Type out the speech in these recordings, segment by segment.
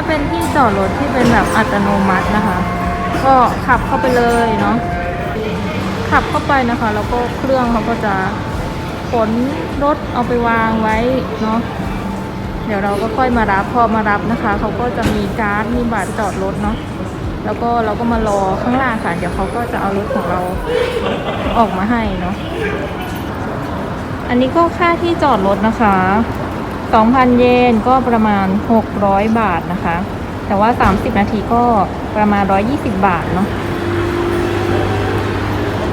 จะเป็นที่จอดรถที่เป็นแบบอัตโนมัตินะคะ ก็ขับเข้าไปเลยเนาะขับเข้าไปนะคะ แล้วก็เครื่องเขาก็จะขนรถเอาไปวางไว้เนาะเดี๋ยวเราก็ค่อยมารับพอมารับนะคะเขาก็จะมีการ์ดมีบัตรจอดรถเนาะแล้วก็เราก็มารอข้างล่างค่ะ เดี๋ยวเขาก็จะเอารถของเราออกมาให้เนาะอันนี้ก็ค่าที่จอดรถนะคะ 2,000 เยนก็ประมาณ 600 บาทนะคะ แต่ว่า 30 นาทีก็ประมาณ 120 บาทเนาะ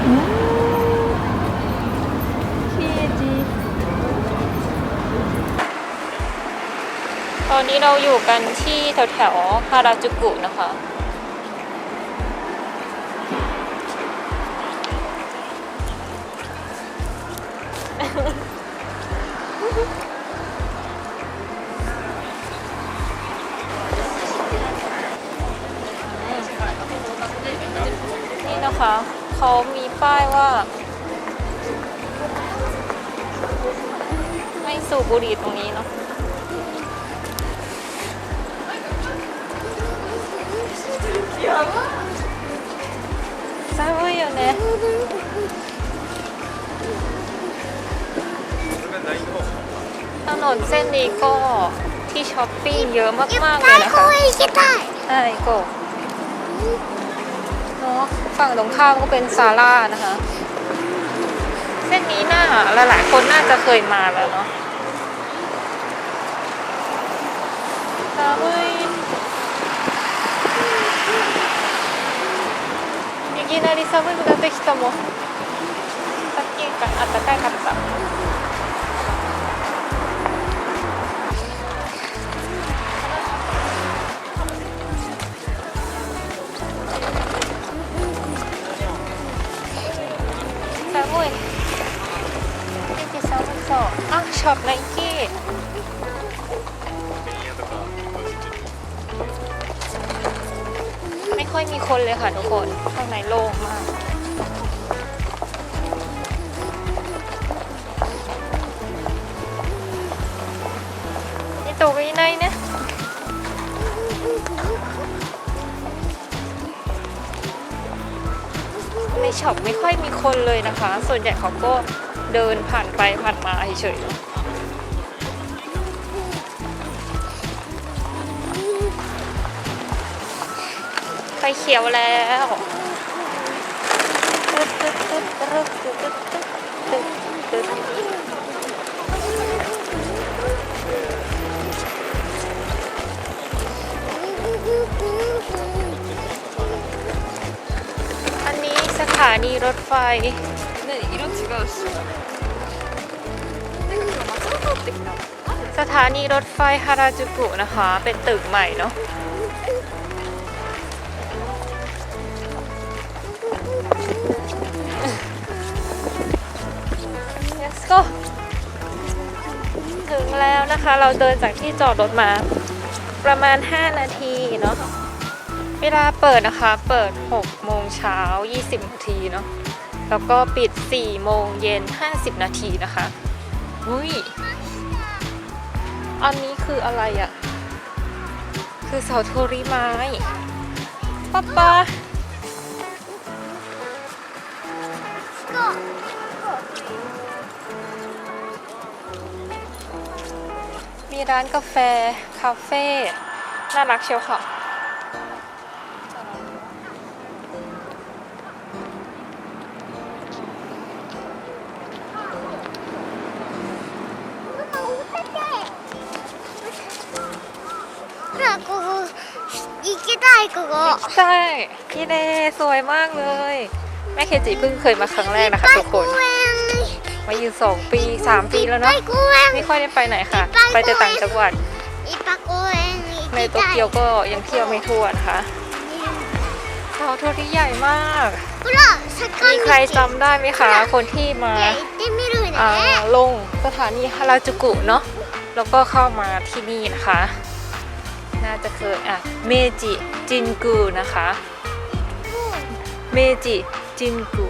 อืม KG ตอนนี้เราอยู่กันที่แถวแถวๆฮาราจูกุนะคะนี่น เขามีป้ายว่า ไม่สูบบุหรี่ตรงนี้เนาะ 寒いよねถนนเส้นนี้ก็ที่ช้อปปิ้งเยอะมากๆเลยนะคะ 行きたい ใช่ก็เนาะ ฝั่งตรงข้ามก็เป็นซาร่านะคะ เส้นนี้น่าหลายๆคนน่าจะเคยมาแล้วเนาะ寒いいきなり寒くなってきたもんさっきがあったかかった สองอ้าช็อปไนกี้ไม่ค่อยมีคนเลยค่ะทุกคนข้างในโล่งมากนี่ตัวไปไหนเนี่ยในช็อปไม่ค่อยมีคนเลยนะคะ ส่วนใหญ่เขาก็ เดินผ่านไปผ่านมาเฉยไฟเขียวแล้วอันนี้สถานีรถไฟ まสถานีรถไฟฮาราจูกุนะคะ เป็นตึกใหม่เนาะก็ถึงแล้วนะคะ เราเดินจากที่จอดรถมา ประมาณ 5 นาทีเนาะเวลาเปิดนะคะ เปิด 6 โมงเช้า 20 นาทีเนาะ แล้วก็ปิด 4 โมงเย็น 50 นาทีนะคะอุ้ย อันนี้คืออะไรอะ่ะ คือเสาโทริไม้ป๊าป๊ามีร้านกาแฟ คาเฟ่ น่ารักเชียวค่ะ いここ ใช่พี่เดสวยมากเลย แม่เคจิเพิ่งเคยมาครั้งแรกนะคะทุกคน 公園 มาอยู่สองปีสามปีแล้ว いっ เนาะ ぱい公園 ไม่ค่อยได้ไปไหนค่ะ いっぱい ไปแต่ต่างจังหวัด いっぱい公園行 ใน き โต たい เกียวก็ยังเที่ยวไม่ทั่วนะคะเสาโทริใหญ่มาก ほら坂 มี 道 ใครจำได้ไหมคะ คนที่มา ね行ってみるね อ่าลงสถานีฮาราจูกุเนาะ แล้วก็เข้ามาที่นี่นะคะ น่าจะเคยอะเมจิจินกูนะคะ เมจิจินกุ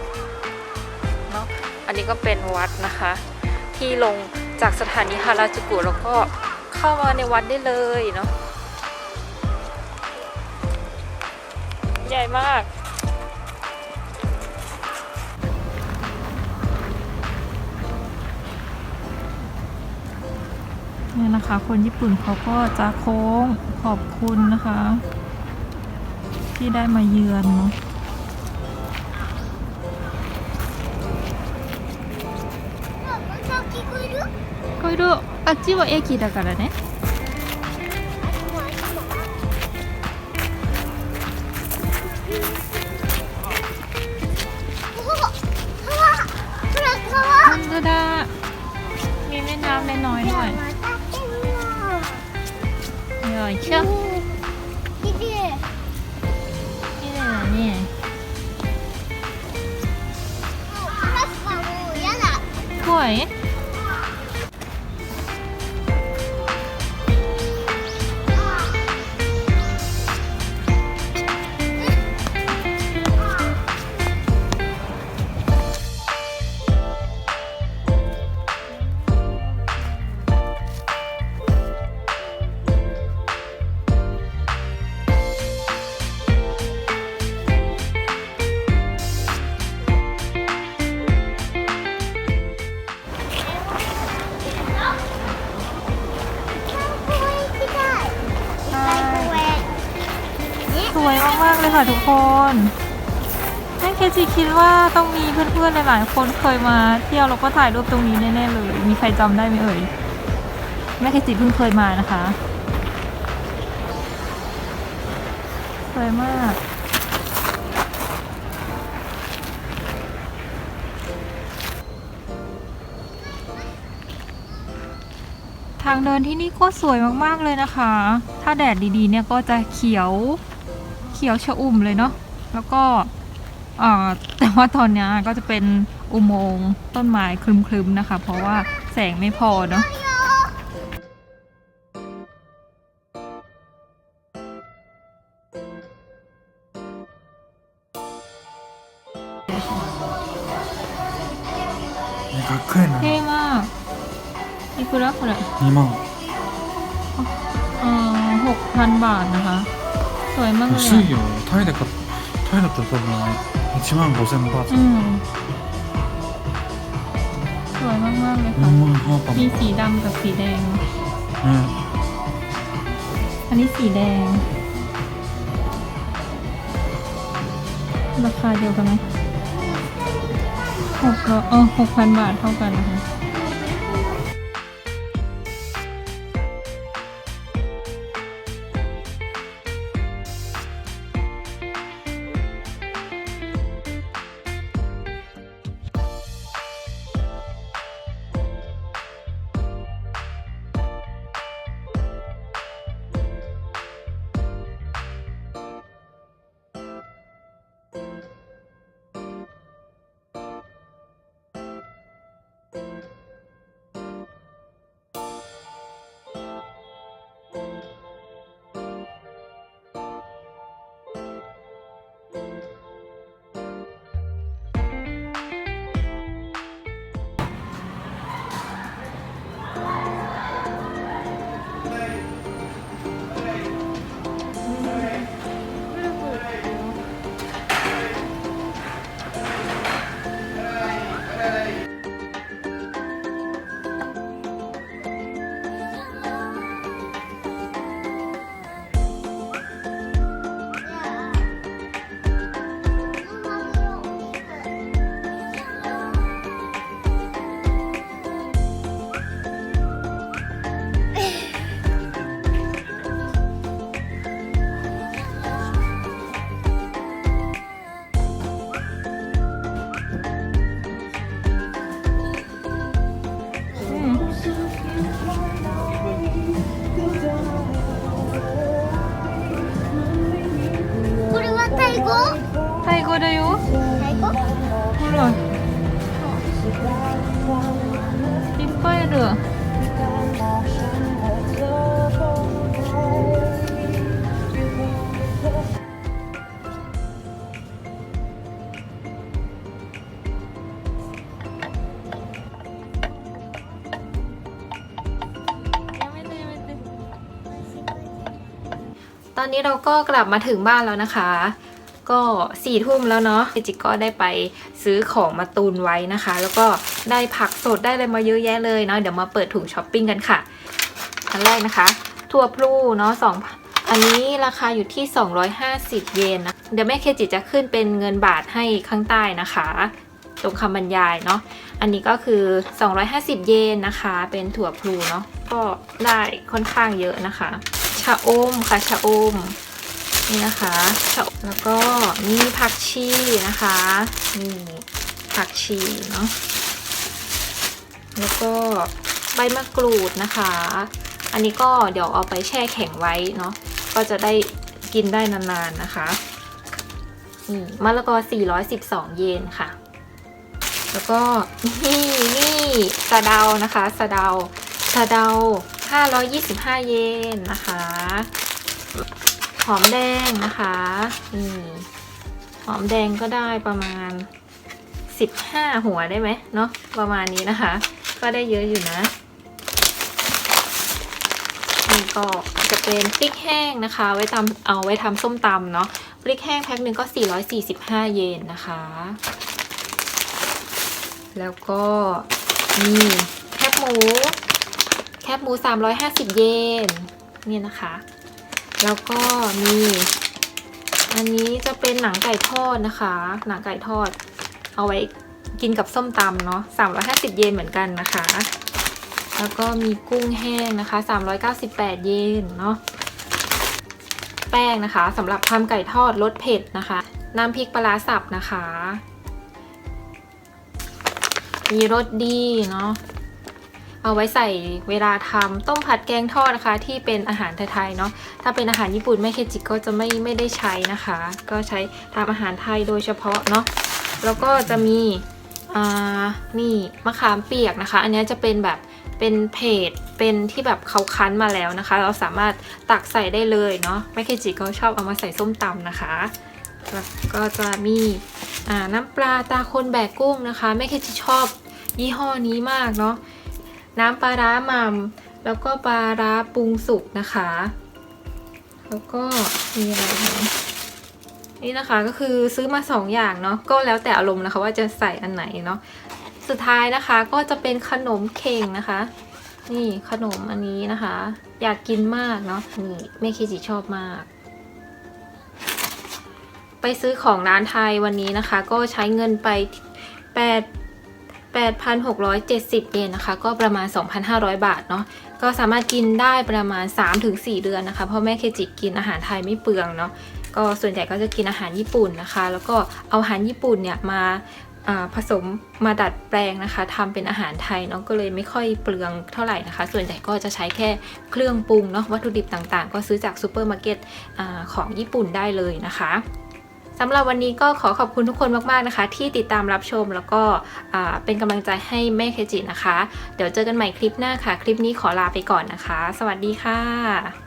เนาะอันนี้ก็เป็นวัดนะคะ ที่ลงจากสถานีฮาราจูกุแล้วก็เข้ามาในวัดได้เลยเนาะใหญ่มาก เนี่ยนะคะ คนญี่ปุ่นเขาก็จะโค้งขอบคุณนะคะ ที่ได้มาเยือนเนาะ さっき来るこれあっちは駅だからねお川ほら川本当だมีแม่น้ำน้อยๆด้วย また来てみ よよいしょうきれい綺麗だねカラスはもう嫌だ怖い公園行きたい ค่ะทุกคนแม่เคจิคิดว่าต้องมีเพื่อนๆหลายๆคนเคยมาเที่ยวแล้วก็ถ่ายรูปตรงนี้แน่ๆเลย มีใครจำได้ไหมเอ่ย แม่เคจิเพิ่งเคยมานะคะ สวยมากทางเดินที่นี่ก็สวยมากๆเลยนะคะ ถ้าแดดดีๆ เนี่ยก็จะเขียว เขียวชอุ่มเลยเนาะ แล้วก็เอ่อแต่ว่าตอนเนี้ยก็จะเป็นอุโมงค์ต้นไม้คลึมๆนะคะ เพราะว่าแสงไม่พอเนาะ かっこいいな เท่มากอีกุระこれ2万 เอ่อหกพันบาทนะคะ สวยมากเลย 安 อะ いよタイで買っタイだったら多分1万5000バーツ อืม สวยมากๆเลย 4 ค่ะ 万ハーパ มี ン สีดำกับสีแดง ね อันนี้สีแดง ราคาเดียวกันไหมหกร้อยเออหกพันบาทเท่ากันนะคะ good are you? Hold on. 이뻐야 돼. 야매트 야매트 ตอนนี้เราก็กลับมาถึงบ้านแล้วนะคะ ก็สี่ทุ่มแล้วเนาะเจจิก็ได้ไปซื้อของมาตูนไว้นะคะ แล้วก็ได้ผักสดได้อะไรมาเยอะแยะเลยเนาะเดี๋ยวมาเปิดถุงช้อปปิ้งกันค่ะอันแรกนะคะถั่วพลูเนาะสองอันนี้ราคาอยู่ที่ 250 เยนนะ เดี๋ยวแม่เคจิจะขึ้นเป็นเงินบาทให้ข้างใต้นะคะ ตรงคำบรรยายเนาะ อันนี้ก็คือ 250 เยนนะคะ เป็นถั่วพลูเนาะ ก็ได้ค่อนข้างเยอะนะคะ ชะอมค่ะชะอม นี่นะคะ แล้วก็มีผักชีนะคะนี่ผักชีเนาะแล้วก็ใบมะกรูดนะคะ อันนี้ก็เดี๋ยวเอาไปแช่แข็งไว้เนาะก็จะได้กินได้นานๆนะคะนี่มะละกอ 412 เยนค่ะ แล้วก็นี่นี่สะเดานะคะสะเดาสะเดา 525 เยนนะคะ หอมแดงนะคะนี่หอมแดงก็ได้ประมาณ 15 หัวได้ไหมเนาะประมาณนี้นะคะ ก็ได้เยอะอยู่นะนี่ก็จะเป็นพริกแห้งนะคะ ไว้ทำเอาไว้ทำส้มตำเนาะพริกแห้งแพ็คหนึ่งก็ 445 เยนนะคะ แล้วก็นี่แคบหมู แคบหมู 350 เยนนี่นะคะ แล้วก็มีอันนี้จะเป็นหนังไก่ทอดนะคะ หนังไก่ทอด เอาไว้กินกับส้มตำเนาะ350 เยนเหมือนกันนะคะ แล้วก็มีกุ้งแห้งนะคะ 398 เยนเนาะ แป้งนะคะสำหรับทำไก่ทอดรสเผ็ดนะคะ น้ำพริกปลาร้าสับนะคะ มีรสดีเนาะ เอาไว้ใส่เวลาทำต้มผัดแกงทอดนะคะ ที่เป็นอาหารไทยๆเนาะถ้าเป็นอาหารญี่ปุ่นแม่เคจิก็จะไม่ไม่ได้ใช้นะคะ ก็ใช้ทำอาหารไทยโดยเฉพาะเนาะแล้วก็จะมีอ่านี่มะขามเปียกนะคะ อันนี้จะเป็นแบบเป็นเพจเป็นที่แบบเขาคั้นมาแล้วนะคะ เราสามารถตักใส่ได้เลยเนาะแม่เคจิก็ชอบเอามาใส่ส้มตำนะคะแล้วก็จะมีอ่าน้ำปลาตาคนแบกกุ้งนะคะแม่เคจิชอบยี่ห้อนี้มากเนาะ น้ำปลาร้าม่ำแล้วก็ปลาร้าปรุงสุกนะคะ แล้วก็มีอะไรนะนี่นะคะก็คือซื้อมาสองอย่างเนาะก็แล้วแต่อารมณ์นะคะว่าจะใส่อันไหนเนาะสุดท้ายนะคะก็จะเป็นขนมเข่งนะคะ นี่ขนมอันนี้นะคะ อยากกินมากเนาะนี่แม่เคจิชอบมาก ไปซื้อของร้านไทยวันนี้นะคะ ก็ใช้เงินไป8 8,670 เยนนะคะ ก็ประมาณ 2,500 บาทเนาะก็สามารถกินได้ประมาณ 3-4 เดือนนะคะ เพราะแม่เคจิกินอาหารไทยไม่เปลืองเนาะก็ส่วนใหญ่ก็จะกินอาหารญี่ปุ่นนะคะ แล้วก็เอาอาหารญี่ปุ่นเนี่ยมาผสมมาดัดแปลงนะคะทำเป็นอาหารไทยเนาะก็เลยไม่ค่อยเปลืองเท่าไหร่นะคะ ส่วนใหญ่ก็จะใช้แค่เครื่องปรุงเนาะวัตถุดิบต่างๆ ก็ซื้อจากซูเปอร์มาร์เก็ตอของญี่ปุ่นได้เลยนะคะ สำหรับวันนี้ก็ขอขอบคุณทุกคนมากๆนะคะ ที่ติดตามรับชมแล้วก็เป็นกำลังใจให้แม่เคจินะคะ เดี๋ยวเจอกันใหม่คลิปหน้าค่ะ คลิปนี้ขอลาไปก่อนนะคะ สวัสดีค่ะ